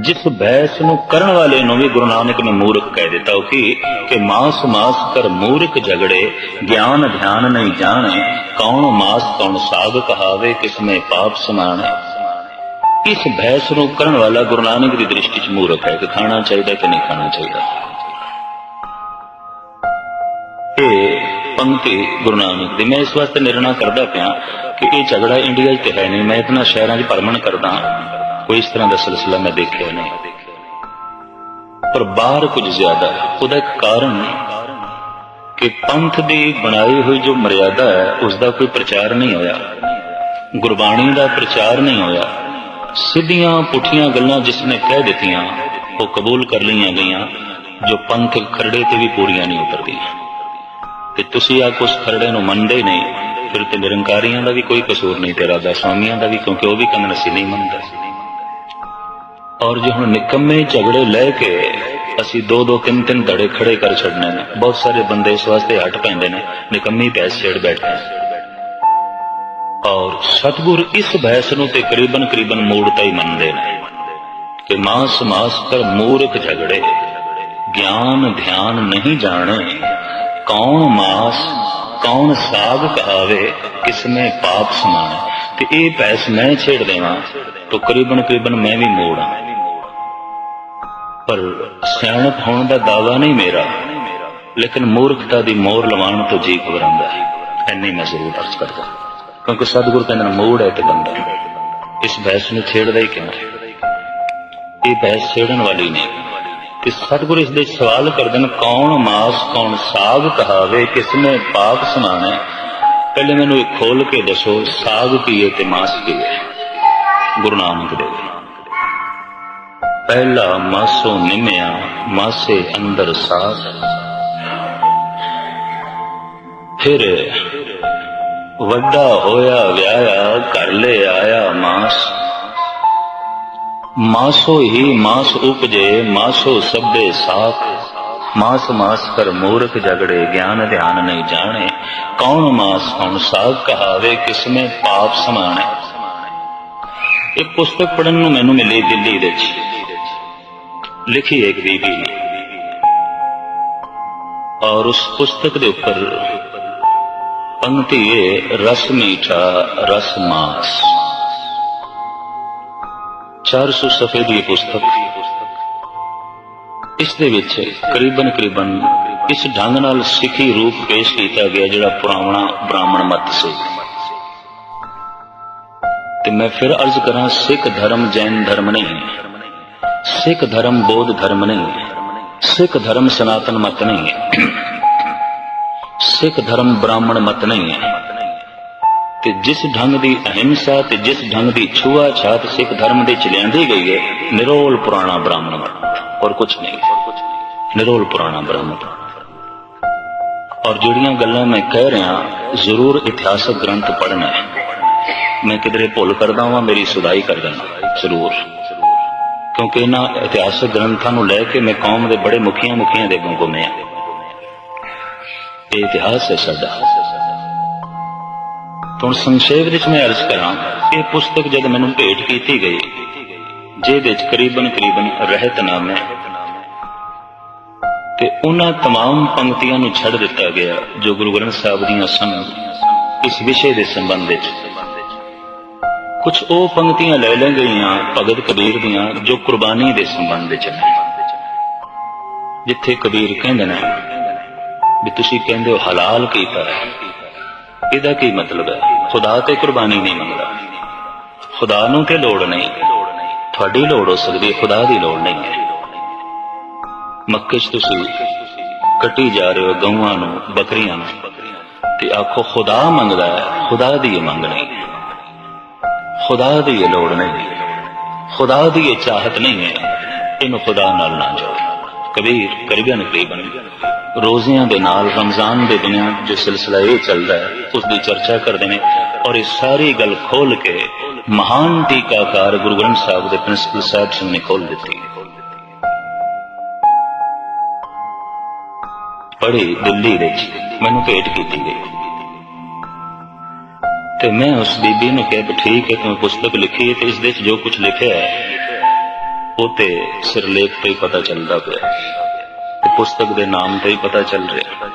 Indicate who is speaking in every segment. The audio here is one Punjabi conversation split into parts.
Speaker 1: ਜਿਸ ਬੈਸ ਨੂੰ ਕਰਨ ਵਾਲੇ ਨੂੰ ਵੀ ਗੁਰੂ ਨਾਨਕ ਨੇ ਮੂਰਖ ਕਹਿ ਦਿੱਤਾ ਉਹ ਕਿ? ਕਿ ਮਾਸ ਮਾਸ ਕਰ ਮੂਰਖ ਝਗੜੇ ਗਿਆਨ ਧਿਆਨ ਨਹੀਂ ਜਾਣੇ, ਕੌਣ ਮਾਸ ਕੌਣ ਸਾਗ ਕਹਾਵੇ ਕਿਸਮੇ ਪਾਪ ਸਮਾਣੇ। ਇਸ ਬਹਿਸ ਨੂੰ ਕਰਨ ਵਾਲਾ ਗੁਰੂ ਨਾਨਕ ਦੀ ਦ੍ਰਿਸ਼ਟੀ 'ਚ ਮੂਰਖ ਹੈ ਕਿ ਖਾਣਾ ਚਾਹੀਦਾ ਕਿ ਨਹੀਂ ਖਾਣਾ ਚਾਹੀਦਾ। ਇਹ ਪੰਕਤੀ ਗੁਰੂ ਨਾਨਕ ਦੀ, ਮੈਂ ਇਸ ਵਾਸਤੇ ਨਿਰਣਾ ਕਰਦਾ ਪਿਆ ਕਿ ਇਹ ਝਗੜਾ ਇੰਡੀਆ 'ਚ ਤੇ ਹੈ ਨਹੀਂ, ਮੈਂ ਇਤਨਾ ਸ਼ਹਿਰਾਂ 'ਚ ਭਰਮਣ ਕਰਦਾ ਕੋਈ ਇਸ ਤਰ੍ਹਾਂ ਦਾ ਸਿਲਸਿਲਾ ਮੈਂ ਦੇਖਿਆ ਨਹੀਂ। ਪਰ ਬਾਹਰ ਕੁਝ ਜ਼ਿਆਦਾ ਉਹਦਾ ਇੱਕ ਕਾਰਨ ਕਿ ਪੰਥ ਦੀ ਬਣਾਈ ਹੋਈ ਜੋ ਮਰਿਆਦਾ ਹੈ ਉਸ ਦਾ ਕੋਈ ਪ੍ਰਚਾਰ ਨਹੀਂ ਹੋਇਆ। ਗੁਰਬਾਣੀ ਦਾ ਪ੍ਰਚਾਰ ਨਹੀਂ ਹੋਇਆ। ਸਿੱਧੀਆਂ ਪੁੱਠੀਆਂ ਗੱਲਾਂ ਜਿਸ ਨੇ ਕਹਿ ਦਿੱਤੀਆਂ, ਉਹ ਕਬੂਲ ਕਰ ਲਈਆਂ ਗਈਆਂ, ਜੋ ਪੰਥ ਖਰੜੇ ਤੇ ਵੀ ਪੂਰੀਆਂ ਨਹੀਂ ਉਤਰਦੀਆਂ। ਤੇ ਤੁਸੀਂ ਆ ਉਸ ਖਰੜੇ ਨੂੰ ਮੰਨਦੇ ਨਹੀਂ, ਫਿਰ ਤੇ ਨਿਰੰਕਾਰੀਆਂ ਦਾ ਵੀ ਕੋਈ ਕਸੂਰ ਨਹੀਂ, ਤੇਰਾ ਦਾ, ਸਵਾਮੀਆਂ ਦਾ ਵੀ, ਕਿਉਂਕਿ ਉਹ ਵੀ ਕਹਿੰਦੇ ਅਸੀਂ ਨਹੀਂ ਮੰਨਦਾ। ਔਰ ਜੇ ਹੁਣ ਨਿਕੰਮੇ ਝਗੜੇ ਲੈ ਕੇ ਅਸੀਂ ਦੋ ਦੋ ਤਿੰਨ ਤਿੰਨ ਧੜੇ ਖੜੇ ਕਰ ਛੱਡਨੇ ਨੇ, ਬਹੁਤ ਸਾਰੇ ਬੰਦੇ ਇਸ ਵਾਸਤੇ ਹਟ ਪੈਂਦੇ ਨੇ, ਨਿਕੰਮੀ ਬਹਿਸ ਛੇੜ ਬੈਠੇ ਔਰ ਸਤਗੁਰ ਇਸ ਬਹਿਸ ਨੂੰ ਤੇ ਕਰੀਬਨ ਕਰੀਬਨ ਮੂੜਤਾ ਹੀ ਮੰਨਦੇ ਨੇ ਕਿ ਮਾਸ ਮਾਸ ਕਰ ਮੂਰਖ ਝਗੜੇ, ਗਿਆਨ ਧਿਆਨ ਨਹੀਂ ਜਾਣੇ, ਕੌਣ ਮਾਸ, ਕੌਣ ਸਾਗ ਕਹਾਵੇ, ਕਿਸਨੇ ਪਾਪ ਸਮਾਣੇ। ਤੇ ਇਹ ਬਹਿਸ ਮੈਂ ਛੇੜ ਦੇਵਾਂ ਤਾਂ ਕਰੀਬਨ ਕਰੀਬਨ ਮੈਂ ਵੀ ਮੋੜਾਂ ਪਰ ਸਿਆਣਪ ਹੋਣ ਦਾ ਦਾਵਾ ਨਹੀਂ ਮੇਰਾ। ਲੇਕਿਨ ਮੂਰਖਤਾ ਦੀ ਮੋਹਰ ਲਵਾਉਣ ਤੋਂ ਜੀ ਘਬਰਾਉਂਦਾ ਹੈ। ਐਨੀ ਮੈਂ ਜ਼ਰੂਰ ਅਰਜ਼ ਕਰਦਾ ਕਿਉਂਕਿ ਸਤਿਗੁਰ ਕਹਿੰਦੇ ਨੇ, ਮੂੜ ਹੈ ਤੇ ਬੰਦਾ ਇਸ ਬਹਿਸ ਨੂੰ ਛੇੜਦਾ ਹੀ ਕਿਉਂ ਇਹ ਬਹਿਸ ਛੇੜਨ ਵਾਲੀ ਨਹੀਂ। ਤੇ ਸਤਿਗੁਰ ਇਸ ਦੇ ਸਵਾਲ ਕਰਦੇ ਨੇ, ਕੌਣ ਮਾਸ, ਕੌਣ ਸਾਗ ਕਹਾਵੇ, ਕਿਸਨੇ ਪਾਪ ਸਮਾਣੇ ਪਹਿਲੇ ਮੈਨੂੰ ਇਹ ਖੋਲ ਕੇ ਦੱਸੋ ਸਾਗ ਕੀ ਹੈ ਤੇ ਮਾਸ ਕੀ ਹੈ ਗੁਰੂ ਨਾਨਕ ਦੇਵ ਪਹਿਲਾ ਮਾਸੋ ਨਿਮਿਆ, ਮਾਸੇ ਅੰਦਰ ਸਾਗ ਫਿਰ ਵੱਡਾ ਹੋਇਆ, ਵਿਆਹਿਆ, ਘਰ ਲੈ ਆਇਆ ਮਾਸ। ਮਾਸੋ ਹੀ ਮਾਸ ਉਪਜੇ, ਮਾਸੋ ਸਭੇ ਸਾਖ ਮਾਸ ਮਾਸ ਕਰ ਮੂਰਖ ਜਗੜੇ, ਗਿਆਨ ਧਿਆਨ ਨਹੀਂ ਜਾਣੇ। ਕੌਣ ਮਾਸ ਹੁਣ ਸਾਗ ਕਹਾਵੇ, ਕਿਸਮੇ ਪਾਪ ਸਮਾਣੇ। ਇਹ ਪੁਸਤਕ ਪੜਨ ਨੂੰ ਮੈਨੂੰ ਮਿਲੀ ਦਿੱਲੀ ਵਿੱਚ। ਲਿਖੀ ਇੱਕ ਬੀਬੀ ਨੇ। ਔਰ ਉਸ ਪੁਸਤਕ ਦੇ ਉੱਪਰ ਪੰਕਤੀ ਹੈ ਰਸ ਮੀਠਾ, ਰਸ ਮਾਸ। 400 ਸਫੇ ਦੀ ਪੁਸਤਕ। ਇਸ ਦੇ ਵਿੱਚ ਕਰੀਬਨ ਕਰੀਬਨ ਇਸ ਢੰਗ ਨਾਲ ਸਿੱਖੀ ਰੂਪ ਪੇਸ਼ ਕੀਤਾ ਗਿਆ ਜਿਹੜਾ ਪੁਰਾਣਾ ਬ੍ਰਾਹਮਣ ਮਤ ਸੀ। ਤੇ ਮੈਂ ਫਿਰ ਅਰਜ਼ ਕਰਾਂ, ਸਿੱਖ ਧਰਮ ਜੈਨ ਧਰਮ ਨਹੀਂ, ਸਿੱਖ ਧਰਮ ਬੋਧ ਧਰਮ ਨਹੀਂ, ਸਿੱਖ ਧਰਮ ਸਨਾਤਨ ਮਤ ਨਹੀਂ ਹੈ ਸਿੱਖ ਧਰਮ ਬ੍ਰਾਹਮਣ ਮਤ ਨਹੀਂ। ਹੈ ਤੇ ਜਿਸ ਢੰਗ ਦੀ ਅਹਿੰਸਾ ਤੇ ਜਿਸ ਢੰਗ ਦੀ ਛੂਆ ਛਾਤ ਸਿੱਖ ਧਰਮ ਦੇ ਚ ਲਿਆਂਦੀ ਗਈ ਹੈ, ਨਿਰੋਲ ਪੁਰਾਣਾ ਬ੍ਰਾਹਮਣ ਮਤ ਔਰ ਕੁਝ ਨਹੀਂ। ਨਿਰੋਲ ਪੁਰਾਣਾ ਬ੍ਰਾਹਮਣ ਔਰ ਜਿਹੜੀਆਂ ਗੱਲਾਂ ਮੈਂ ਕਹਿ ਰਿਹਾ ਜ਼ਰੂਰ ਇਤਿਹਾਸਕ ਗ੍ਰੰਥ ਪੜ੍ਹਨਾ ਹੈ ਮੈਂ ਕਿਧਰੇ ਭੁੱਲ ਕਰਦਾ ਹਾਂ ਮੇਰੀ ਸੁਧਾਈ ਕਰ ਦੇਣਾ ਜ਼ਰੂਰ ਕਿਉਂਕਿ ਇਹਨਾਂ ਇਤਿਹਾਸਕ ਗ੍ਰੰਥਾਂ ਨੂੰ ਲੈ ਕੇ ਮੈਂ ਕੌਮ ਦੇ ਬੜੇ ਮੁਖੀਆਂ ਮੁਖੀਆਂ ਦੇ ਅੱਗੋਂ ਘੁੰਮਿਆ ਇਹ ਇਤਿਹਾਸ ਹੈ ਸਾਡਾ ਹੁਣ ਸੰਖੇਪ ਵਿੱਚ ਮੈਂ ਅਰਜ਼ ਕਰਾਂ ਇਹ ਪੁਸਤਕ ਜਦ ਮੈਨੂੰ ਭੇਟ ਕੀਤੀ ਗਈ ਜਿਹਦੇ ਵਿੱਚ ਕਰੀਬਨ ਕਰੀਬਨ ਰਹਿਤਨਾਮੇ ਤੇ ਉਹਨਾਂ तमाम ਪੰਕਤੀਆਂ ਨੂੰ ਛੱਡ ਦਿੱਤਾ ਗਿਆ ਜੋ ਗੁਰੂ ਗ੍ਰੰਥ ਸਾਹਿਬ ਦੀਆਂ ਸਨ ਇਸ ਵਿਸ਼ੇ ਦੇ ਸੰਬੰਧ ਵਿੱਚ ਕੁਝ ਉਹ ਪੰਕਤੀਆਂ ਲੈ ਲੈ ਗਈਆਂ ਭਗਤ ਕਬੀਰ ਦੀਆਂ ਜੋ ਕੁਰਬਾਨੀ ਦੇ ਸੰਬੰਧ ਵਿੱਚ ਨੇ ਜਿੱਥੇ ਕਬੀਰ ਕਹਿੰਦੇ ਨੇ ਵੀ ਤੁਸੀਂ ਕਹਿੰਦੇ ਹੋ ਹਲਾਲ ਕੀਤਾ ਹੈ ਇਹਦਾ ਕੀ ਮਤਲਬ ਹੈ ਖੁਦਾ ਤੇ ਕੁਰਬਾਨੀ ਨਹੀਂ ਮੰਗਦਾ ਖੁਦਾ ਨੂੰ ਤੇ ਲੋੜ ਨਹੀਂ ਤੁਹਾਡੀ ਲੋੜ ਹੋ ਸਕਦੀ ਹੈ ਖੁਦਾ ਦੀ ਲੋੜ ਨਹੀਂ ਹੈ ਮੱਕੇ 'ਚ ਤੁਸੀਂ ਕੱਟੀ ਜਾ ਰਹੇ ਹੋ ਗਊਆਂ ਨੂੰ, ਬੱਕਰੀਆਂ ਨੂੰ। ਤੇ ਆਖੋ, ਖੁਦਾ ਮੰਗਦਾ ਹੈ, ਖੁਦਾ ਦੀ ਇਹ ਮੰਗ ਨਹੀਂ। ਖੁਦਾ ਦੀ ਇਹ ਲੋੜ ਨਹੀਂ। ਖੁਦਾ ਦੀ ਇਹ ਚਾਹਤ ਨਹੀਂ ਹੈ। ਇਹਨੂੰ ਖੁਦਾ ਨਾਲ ਨਾ ਜੋੜ। ਕਬੀਰ, ਕਰੀਬਨ ਕਰੀਬਨ। ਰੋਜ਼ਿਆਂ ਦੇ ਨਾਲ, ਰਮਜ਼ਾਨ ਦੇ ਦਿਨਾਂ ਜੋ ਸਿਲਸਿਲਾ ਇਹ ਚੱਲਦਾ ਹੈ, ਉਸ ਦੀ ਚਰਚਾ ਕਰਦੇ ਨੇ ਔਰ ਇਹ ਸਾਰੀ ਗੱਲ ਖੋਲ ਕੇ ਮਹਾਨ ਟੀਕਾਕਾਰ ਗੁਰੂ ਗ੍ਰੰਥ ਸਾਹਿਬ ਦੇ ਪ੍ਰਿੰਸੀਪਲ ਸਾਹਿਬ ਸਿੰਘ ਨੇ ਖੋਲ ਦਿੱਤੀ ਪੜ੍ਹੀ ਦਿੱਲੀ ਵਿੱਚ ਮੈਨੂੰ ਭੇਟ ਕੀਤੀ ਗਈ। ਤੇ ਮੈਂ ਉਸ ਬੀਬੀ ਨੂੰ ਕਿਹਾ ਕਿ ਠੀਕ ਹੈ, ਤੂੰ ਪੁਸਤਕ ਲਿਖੀ ਹੈ ਤੇ ਇਸ ਦੇ ਵਿੱਚ ਜੋ ਕੁਝ ਲਿਖਿਆ ਹੈ, ਉਹ ਤੇ ਸਿਰਲੇਖ ਤੇ ਪਤਾ ਚੱਲਦਾ ਪਿਆ। ਤੇ ਪੁਸਤਕ ਦੇ ਨਾਮ ਤੇ ਹੀ ਪਤਾ ਚੱਲ ਰਿਹਾ।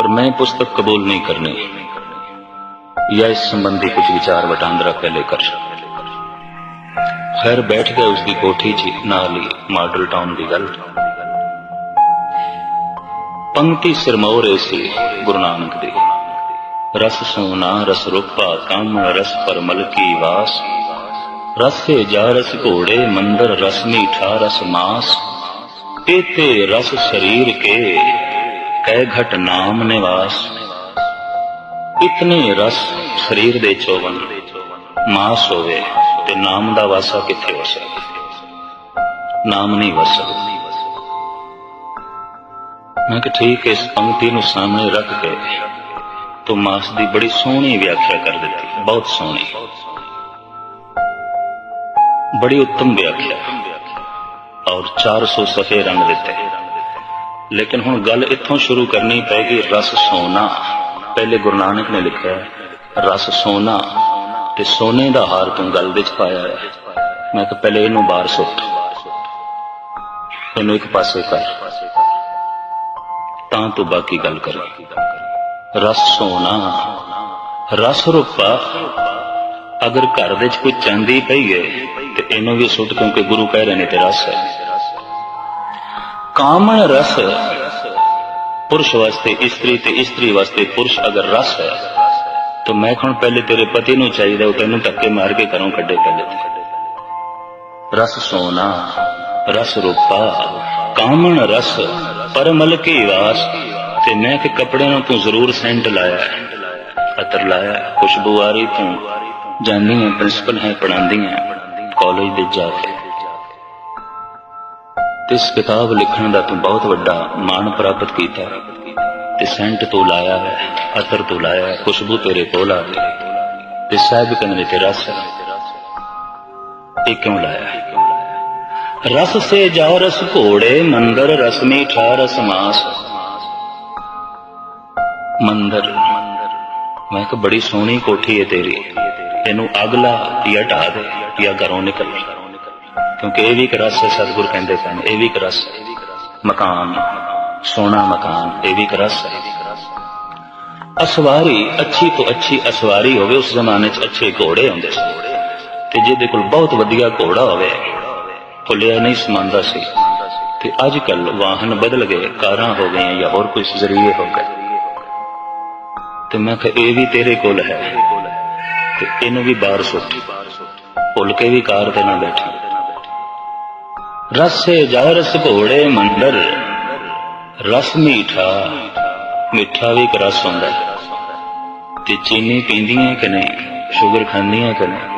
Speaker 1: ਪਰ ਮੈਂ ਪੁਸਤਕ ਕਬੂਲ ਨਹੀਂ ਕਰਨੀ। ਜਾਂ ਇਸ ਸੰਬੰਧੀ ਕੁਝ ਵਿਚਾਰ ਵਟਾਂਦਰਾ ਪਹਿਲੇ ਕਰ ਖੈਰ, ਬੈਠ ਗਏ ਉਸ ਦੀ ਕੋਠੀ 'ਚ, ਨਾਲ ਹੀ ਮਾਡਲ ਟਾਊਨ ਦੀ ਪੰਕਤੀ ਸਿਰਮੌਰੇ ਸੀ ਗੁਰੂ ਨਾਨਕ ਦੀ। ਰਸ ਸੋਨਾ, ਰਸ ਰੂਪਾ, ਕਾਮ, ਰਸ ਪਰਮਲ ਕੀ ਵਾਸ। ਰਸੇ ਜਾ ਰਸ ਘੋੜੇ, ਮੰਦਰ ਰਸ ਮੀਠਾ, ਰਸ ਮਾਸ। ਏਤੇ ਰਸ ਸਰੀਰ ਕੇ, ਕਹਿ ਘਟ ਨਾਮ ਨਿਵਾਸ। ਇਤਨੇ ਰਸ ਸਰੀਰ ਦੇ ਚੋਵਨ, ਮਾਸ ਹੋਵੇ ਤੇ ਨਾਮ ਦਾ ਵਾਸਾ ਕਿੱਥੇ ਹੋ ਸਕਦਾ ਨਾਮ ਨਹੀਂ ਵਸਦਾ ਮੈਂ ਕਿ ਠੀਕ ਹੈ, ਇਸ ਪੰਕਤੀ ਨੂੰ ਸਾਹਮਣੇ ਰੱਖ ਕੇ ਤੋ ਮਾਸ ਦੀ ਬੜੀ ਸੋਹਣੀ ਵਿਆਖਿਆ ਕਰ ਦਿੱਤੀ ਬਹੁਤ ਸੋਹਣੀ। ਬੜੀ ਉੱਤਮ ਵਿਆਖਿਆ। ਔਰ 400 ਸਫੇ ਰੰਗ ਦਿੱਤੇ। ਲੇਕਿਨ ਹੁਣ ਗੱਲ ਇੱਥੋਂ ਸ਼ੁਰੂ ਕਰਨੀ ਪੈਗੀ ਰਸ ਸੋਨਾ। ਪਹਿਲੇ ਗੁਰੂ ਨਾਨਕ ਨੇ ਲਿਖਿਆ ਰਸ ਸੋਨਾ ਤੇ ਸੋਨੇ ਦਾ ਹਾਰ ਤੂੰ ਗਲ ਵਿੱਚ ਪਾਇਆ ਹੈ। ਮੈਂ ਕਿਹਾ ਪਹਿਲੇ ਇਹਨੂੰ ਬਾਹਰ ਸੁੱਟ। ਇਹਨੂੰ ਇੱਕ ਪਾਸੇ ਕਰ। ਤਾਂ ਤੂੰ ਬਾਕੀ ਗੱਲ ਕਰ। ਰਸ ਸੋਨਾ, ਰਸ ਰੂਪਾ। ਅਗਰ ਘਰ ਦੇ ਵਿੱਚ ਕੋਈ ਚਾਂਦੀ ਪਈ ਹੈ ਤੇ ਇਹਨੂੰ ਵੀ ਸੁੱਟ ਕਿਉਂਕਿ ਗੁਰੂ ਕਹਿ ਰਹੇ ਨੇ ਤੇ ਰਸ ਹੈ। ਕਾਮਣ ਰਸ, ਪੁਰਸ਼ ਵਾਸਤੇ ਇਸਤਰੀ ਤੇ ਇਸਤਰੀ ਵਾਸਤੇ ਪੁਰਸ਼ ਅਗਰ ਰਸ ਹੈ, ਤਾਂ ਮੈਂ ਹੁਣ ਪਹਿਲੇ ਤੇਰੇ ਪਤੀ ਨੂੰ ਚਾਹੀਦਾ, ਉਹ ਤੈਨੂੰ ਧੱਕੇ ਮਾਰ ਕੇ ਘਰੋਂ ਕੱਢੇ ਪਹਿਲੇ ਤੇ। ਰਸ ਸੋਨਾ, ਰਸ ਰੂਪਾ, ਕਾਮਣ ਰਸ ਪਰਮਲ ਕੀ ਵਾਸ ਤੇ ਮੈਂ ਕਿ ਕੱਪੜੇ ਨੂੰ ਤੂੰ ਜ਼ਰੂਰ ਸੈਂਟ ਲਾਇਆ ਅਤਰ ਲਾਇਆ ਖੁਸ਼ਬੂ ਆ ਰਹੀ ਤੂੰ ਜਾਣੀ ਹੈ, ਪ੍ਰਿੰਸੀਪਲ ਹੈ ਪੜਾਉਂਦੀ ਹੈ, ਕਾਲਜ ਦੇ ਜਾ ਕੇ। ਇਸ ਕਿਤਾਬ ਲਿਖਣ ਦਾ ਤੂੰ ਬਹੁਤ ਵੱਡਾ ਮਾਣ ਪ੍ਰਾਪਤ ਕੀਤਾ ਤੇ ਸੈਂਟ ਤੂੰ ਲਾਇਆ ਹੈ, ਅਤਰ ਤੂੰ ਲਾਇਆ ਹੈ, ਖੁਸ਼ਬੂ ਤੇਰੇ ਕੋਲ ਆ ਗਈ। ਤੇ ਸਾਹਿਬ ਕਹਿੰਦੇ ਨੇ ਤੇ ਰਸ ਇਹ ਕਿਉਂ ਲਾਇਆ ਰਸ ਸੇ ਜਾਓ ਰਸ ਘੋੜੇ, ਮੰਦਰ ਰਸ ਮੀਠਾ ਰਸ ਮਾਸ। ਮੰਦਰ, ਮੈਂ ਕਿ ਬੜੀ ਸੋਹਣੀ ਕੋਠੀ ਹੈ ਤੇਰੀ। ਇਹਨੂੰ ਅੱਗ ਜਾਂ ਢਾ ਦੇ ਜਾਂ ਘਰੋਂ ਨਿਕਲ ਕਿਉਂਕਿ ਇਹ ਵੀ ਇੱਕ ਰਸ ਹੈ ਸਤਿਗੁਰ ਕਹਿੰਦੇ ਸਨ, ਇਹ ਵੀ ਇੱਕ ਰਸ ਮਕਾਨ, ਸੋਹਣਾ ਮਕਾਨ, ਇਹ ਵੀ ਇੱਕ ਰਸ ਹੈ। ਅਸਵਾਰੀ, ਅੱਛੀ ਤੋਂ ਅੱਛੀ ਅਸਵਾਰੀ ਹੋਵੇ, ਉਸ ਜ਼ਮਾਨੇ 'ਚ ਅੱਛੇ ਘੋੜੇ ਹੁੰਦੇ ਸਨ ਤੇ ਜਿਹਦੇ ਕੋਲ ਬਹੁਤ ਵਧੀਆ ਘੋੜਾ ਹੋਵੇ ਭੁੱਲਿਆ ਨਹੀਂ, ਸਮਾਂਦਾ ਸੀ। ਤੇ ਅੱਜ ਕੱਲ ਵਾਹਨ ਬਦਲ ਗਏ, ਕਾਰਾਂ ਹੋ ਗਈਆਂ ਜਾਂ ਹੋਰ ਕੋਈ ਜ਼ਰੀਏ ਹੋ ਗਏ। ਤੇ ਮੈਂ ਕਿਹਾ, ਇਹ ਵੀ ਤੇਰੇ ਕੋਲ ਹੈ। ਤੇ ਇਹਨੂੰ ਵੀ ਬਾਹਰ ਸੁੱਟ। ਭੁੱਲ ਕੇ ਵੀ ਕਾਰ ਤੇ ਨਾ ਬੈਠੀ। ਰਸੇ ਜਾ ਰਸ ਘੋੜੇ ਮੰਦਰ, ਰਸ ਮੀਠਾ, ਮਿੱਠਾ ਵੀ ਇੱਕ ਰਸ ਹੁੰਦਾ। ਤੇ ਚੀਨੀ ਪੀਂਦੀਆਂ ਕਿ ਨਹੀਂ, ਸ਼ੂਗਰ ਖਾਂਦੀਆਂ ਕਿ ਨਹੀਂ?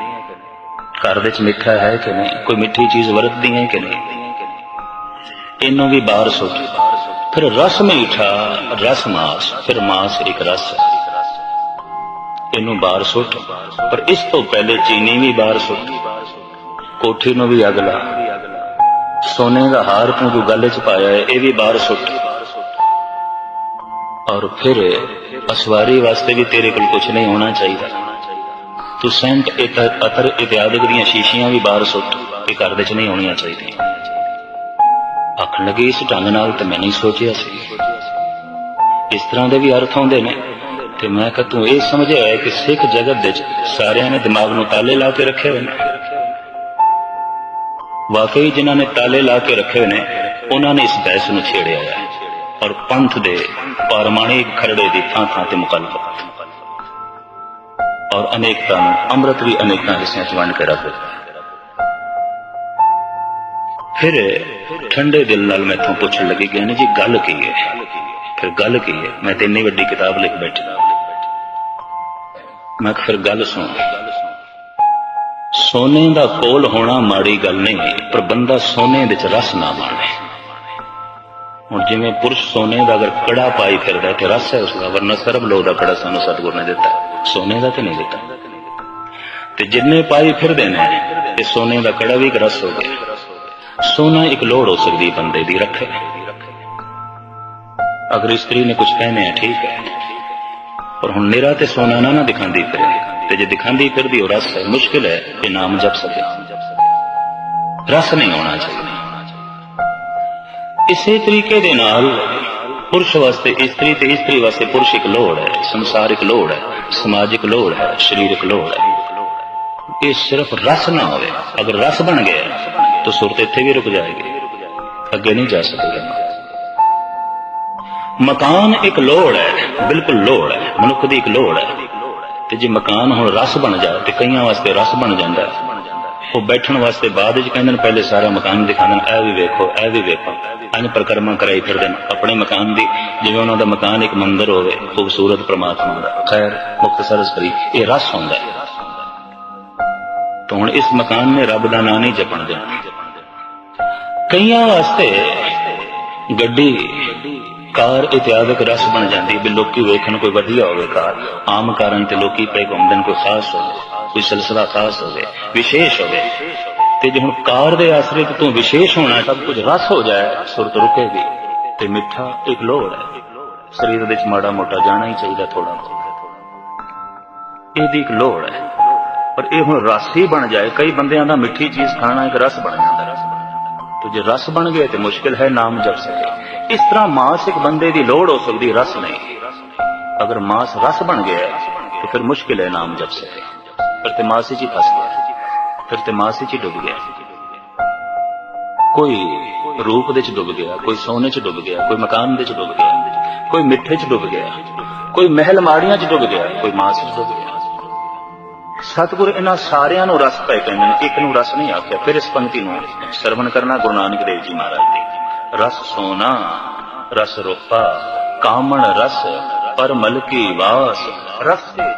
Speaker 1: ਘਰ ਵਿੱਚ ਮਿੱਠਾ ਹੈ ਕਿ ਨਹੀਂ? ਕੋਈ ਮਿੱਠੀ ਚੀਜ਼ ਵਰਤਦੀ ਹੈ ਕਿ ਨਹੀਂ? ਇਹਨੂੰ ਵੀ ਬਾਹਰ ਸੁੱਟ। ਫਿਰ ਰਸ ਮੀਠਾ, ਰਸ ਮਾਸ, ਫਿਰ ਮਾਸ ਇੱਕ ਰਸ। ਇਹਨੂੰ ਬਾਹਰ ਸੁੱਟ। ਪਰ ਇਸ ਤੋਂ ਪਹਿਲੇ ਚੀਨੀ ਵੀ ਬਾਹਰ ਸੁੱਟ। ਕੋਠੀ ਨੂੰ ਵੀ ਅੱਗ ਲਾ। ਸੋਨੇ ਦਾ ਹਾਰ ਤੂੰ ਜੋ ਗਲੇ 'ਚ ਪਾਇਆ ਹੈ, ਇਹ ਵੀ ਬਾਹਰ ਸੁੱਟ। ਔਰ ਫਿਰ ਅਸਵਾਰੀ ਵਾਸਤੇ ਵੀ ਤੇਰੇ ਕੋਲ ਕੁਝ ਨਹੀਂ ਹੋਣਾ ਚਾਹੀਦਾ। ਤੂੰ ਸੈਂਟ ਅਤਰ ਇਤਿਆਦਿਕ ਦੀਆਂ ਸ਼ੀਸ਼ੀਆਂ ਵੀ ਬਾਹਰ ਸੁੱਟ ਇਹ ਘਰ ਦੇ 'ਚ ਨਹੀਂ ਹੋਣੀਆਂ ਚਾਹੀਦੀਆਂ। ਆਖਣ ਲੱਗੇ, ਇਸ ਢੰਗ ਨਾਲ ਤੇ ਮੈਂ ਨਹੀਂ ਸੋਚਿਆ ਸੀ। ਇਸ ਤਰ੍ਹਾਂ ਦੇ ਵੀ ਅਰਥ ਆਉਂਦੇ ਨੇ। ਤੇ ਮੈਂ ਕਿਹਾ, ਤੂੰ ਇਹ ਸਮਝਿਆ ਹੈ ਕਿ ਸਿੱਖ ਜਗਤ ਦੇ ਵਿੱਚ ਸਾਰਿਆਂ ਨੇ ਦਿਮਾਗ ਨੂੰ ਤਾਲੇ ਲਾ ਕੇ ਰੱਖੇ ਹੋਏ ਨੇ। ਵਾਕਈ ਜਿਨ੍ਹਾਂ ਨੇ ਤਾਲੇ ਲਾ ਕੇ ਰੱਖੇ ਹੋਏ ਨੇ, ਉਹਨਾਂ ਨੇ ਇਸ ਬਹਿਸ ਨੂੰ ਛੇੜਿਆ ਹੈ। ਔਰ ਪੰਥ ਦੇ ਪਰਮਾਣਿਕ ਖਰੜੇ ਦੀ ਥਾਂ ਥਾਂ ਤੇ ਮੁਖਾਲਫਤ ਔਰ ਅਨੇਕਤਾ ਨੂੰ ਅੰਮ੍ਰਿਤ ਵੀ ਅਨੇਕਾਂ ਹਿੱਸਿਆਂ 'ਚ ਵੰਡ ਕੇ ਰੱਖ ਦਿੱਤਾ ਫਿਰ ਠੰਡੇ ਦਿਲ ਨਾਲ ਮੈਥੋਂ ਪੁੱਛਣ ਲੱਗੀ ਗਿਆਨੀ ਜੀ ਗੱਲ ਕੀ ਹੈ ਫਿਰ ਗੱਲ ਕੀ ਹੈ ਮੈਂ ਤੇ ਇੰਨੀ ਵੱਡੀ ਕਿਤਾਬ ਲਿਖ ਬੈਠਾ ਮੈਂ ਫਿਰ ਗੱਲ ਸੁਣ ਸੋਨੇ ਦਾ ਕੋਲ ਹੋਣਾ ਮਾੜੀ ਗੱਲ ਨਹੀਂ ਪਰ ਬੰਦਾ ਸੋਨੇ ਵਿੱਚ ਰਸ ਨਾ ਮਾਣੇ ਹੁਣ ਜਿਵੇਂ ਪੁਰਸ਼ ਸੋਨੇ ਦਾ ਅਗਰ ਕੜਾ ਪਾਈ ਫਿਰਦਾ ਤੇ ਰਸ ਹੈ ਉਸਦਾ ਵਰਨਾ ਸਰਬ ਲੋਹ ਦਾ ਕੜਾ ਸਾਨੂੰ ਸਤਿਗੁਰ ਨੇ ਦਿੱਤਾ ਸੋਨੇ ਦਾ ਤੇ ਨਹੀਂ ਦਿੱਤਾ। ਤੇ ਜਿੰਨੇ ਪਾਈ ਫਿਰਦੇ ਨੇ, ਇਹ ਸੋਨੇ ਦਾ ਕੜਾ ਵੀ ਇੱਕ ਰਸ ਹੋ ਗਿਆ। ਸੋਨਾ ਇੱਕ ਲੋੜ ਹੋ ਸਕਦੀ ਬੰਦੇ ਦੀ, ਰੱਖੇ। ਅਗਰ ਇਸਤਰੀ ਨੇ ਕੁਝ ਕਹਿਣੇ ਹੈ ਠੀਕ ਹੈ। ਪਰ ਹੁਣ ਨਿਰਾ ਤੇ ਸੋਨਾ ਨਾ ਨਾ ਦਿਖਾਉਂਦੀ ਫਿਰੇ। ਤੇ ਜੇ ਦਿਖਾਉਂਦੀ ਫਿਰਦੀ ਉਹ ਰਸ ਹੈ, ਮੁਸ਼ਕਿਲ ਹੈ ਕਿ ਨਾਮ ਜਪ ਸਕੇ। ਰਸ ਨਹੀਂ ਹੋਣਾ ਚਾਹੀਦਾ। ਇਸੇ ਤਰੀਕੇ ਦੇ ਨਾਲ ਪੁਰਸ਼ ਵਾਸਤੇ ਇਸਤਰੀ ਤੇ ਇਸਤਰੀ ਵਾਸਤੇ ਪੁਰਸ਼ ਇੱਕ ਲੋੜ ਹੈ ਸੰਸਾਰਿਕ ਲੋੜ ਹੈ। ਸਮਾਜਿਕ ਲੋੜ ਹੈ, ਸਰੀਰਕ ਲੋੜ ਹੈ। ਇਹ ਸਿਰਫ ਰਸ ਨਾ ਹੋਵੇ। ਅਗਰ ਰਸ ਬਣ ਗਿਆ, ਤਾਂ ਸੁਰਤ ਇੱਥੇ ਵੀ ਰੁਕ ਜਾਏਗੀ। ਅੱਗੇ ਨਹੀਂ ਜਾ ਸਕੇਗਾ। ਮਕਾਨ ਇੱਕ ਲੋੜ ਹੈ, ਬਿਲਕੁਲ ਲੋੜ ਹੈ, ਮਨੁੱਖ ਦੀ ਇੱਕ ਲੋੜ ਹੈ। ਤੇ ਜੇ ਮਕਾਨ ਹੁਣ ਰਸ ਬਣ ਜਾ, ਤੇ ਕਈਆਂ ਵਾਸਤੇ ਰਸ ਬਣ ਜਾਂਦਾ ਹੈ। ਉਹ ਬੈਠਣ ਵਾਸਤੇ ਬਾਅਦ ਵਿੱਚ ਕਹਿੰਦੇ ਨੇ, ਪਹਿਲੇ ਸਾਰਾ ਮਕਾਨ ਦਿਖਾਉਂਦੇ ਨੇ ਇਹ ਵੀ ਵੇਖੋ, ਇਹ ਵੀ ਵੇਖੋ। ਅੰਜ ਪ੍ਰਕਰਮਾ ਕਰਾਈ ਫਿਰਦੇ ਨੇ, ਆਪਣੇ ਮਕਾਨ ਦੀ, ਜਿਵੇਂ ਉਹਨਾਂ ਦਾ ਮਕਾਨ ਇੱਕ ਮੰਦਿਰ ਹੋਵੇ, ਖੂਬਸੂਰਤ ਪ੍ਰਮਾਤਮਾ ਦਾ। ਖੈਰ ਮੁਖਤਸਰ ਕਰੀ ਇਹ ਰਸ ਹੁੰਦਾ ਹੈ। ਤਾਂ ਹੁਣ ਇਸ ਮਕਾਨ ਨੇ ਰੱਬ ਦਾ ਨਾਂ ਨਹੀਂ ਜਪਣ ਦੇਣਾ। ਕਈਆਂ ਵਾਸਤੇ ਗੱਡੀ, ਕਾਰ ਇਤਿਆਦਿਕ ਰਸ ਬਣ ਜਾਂਦੀ ਵੀ ਲੋਕੀ ਵੇਖਣ ਕੋਈ ਵਧੀਆ ਹੋਵੇ ਕਾਰ। ਆਮ ਕਾਰਨ ਤੇ ਲੋਕੀ ਪਏ ਘੁੰਮਦੇ ਨੇ, ਕੋਈ ਖਾਸ ਹੋਵੇ। ਕੋਈ ਸਿਲਸਿਲਾ ਖਾਸ ਹੋਵੇ, ਵਿਸ਼ੇਸ਼ ਹੋਵੇ, ਤੇ ਜੇ ਹੁਣ ਕਾਰ ਦੇ ਆਸਰੇ ਤੇ ਤੂੰ ਵਿਸ਼ੇਸ਼ ਹੋਣਾ ਸਭ ਕੁਝ ਰਸ ਹੋ ਜਾਏ, ਸੁਰਤ ਰੁਕੇਗੀ, ਤੇ ਮਿੱਠਾ ਇੱਕ ਲੋੜ ਹੈ। ਸਰੀਰ ਵਿੱਚ ਮਾੜਾ ਮੋਟਾ ਜਾਣਾ ਹੀ ਚਾਹੀਦਾ ਥੋੜਾ ਇਹਦੀ ਇੱਕ ਲੋੜ ਹੈ। ਪਰ ਇਹ ਹੁਣ ਰਸ ਹੀ ਬਣ ਜਾਏ, ਕਈ ਬੰਦਿਆਂ ਦਾ ਮਿੱਠੀ ਚੀਜ਼ ਖਾਣਾ ਇੱਕ ਰਸ ਬਣ ਜਾਂਦਾ ਰਸ ਤੋ ਜੇ ਰਸ ਬਣ ਗਏ ਤੇ ਮੁਸ਼ਕਿਲ ਹੈ ਨਾਮ ਜਪ ਸਕੇ। ਇਸ ਤਰ੍ਹਾਂ ਮਾਸ ਇੱਕ ਬੰਦੇ ਦੀ ਲੋੜ ਹੋ ਸਕਦੀ, ਰਸ ਨਹੀਂ। ਅਗਰ ਮਾਸ ਰਸ ਬਣ ਗਿਆ ਤੇ ਫਿਰ ਮੁਸ਼ਕਿਲ ਹੈ ਨਾਮ ਜਪ ਸਕੇ। फिर ते मास ही फंस गया फिर ते मास ही डूब गया ਕੋਈ ਰੂਪ ਦੇ ਚ ਡੁੱਬ ਗਿਆ ਕੋਈ ਸੋਨੇ ਚ ਡੁੱਬ ਗਿਆ ਕੋਈ ਮਕਾਨ ਦੇ ਚ ਡੁੱਬ ਗਿਆ ਕੋਈ ਮਿੱਠੇ ਚ ਡੁੱਬ ਗਿਆ ਕੋਈ ਮਹਿਲ ਮਾੜੀਆਂ ਚ ਡੁੱਬ ਗਿਆ ਕੋਈ ਮਾਸ ਚ ਡੁੱਬ ਗਿਆ ਸਤਿਗੁਰ ਇਹਨਾਂ ਸਾਰਿਆਂ ਨੂੰ ਰਸ ਪੈ ਕਹਿੰਦੇ ਨੇ ਇੱਕ ਨੂੰ ਰਸ ਨਹੀਂ ਆਖਿਆ ਫਿਰ ਇਸ ਪੰਕਤੀ ਨੂੰ ਸਰਵਣ ਕਰਨਾ ਗੁਰੂ ਨਾਨਕ ਦੇਵ ਜੀ ਮਹਾਰਾਜ ਦੀ ਰਸ ਸੋਨਾ ਰਸ ਰੂਪਾ ਕਾਮਣ ਰਸ ਪਰਮਲ ਕੀ ਵਾਸ ਰਸ ਤੇ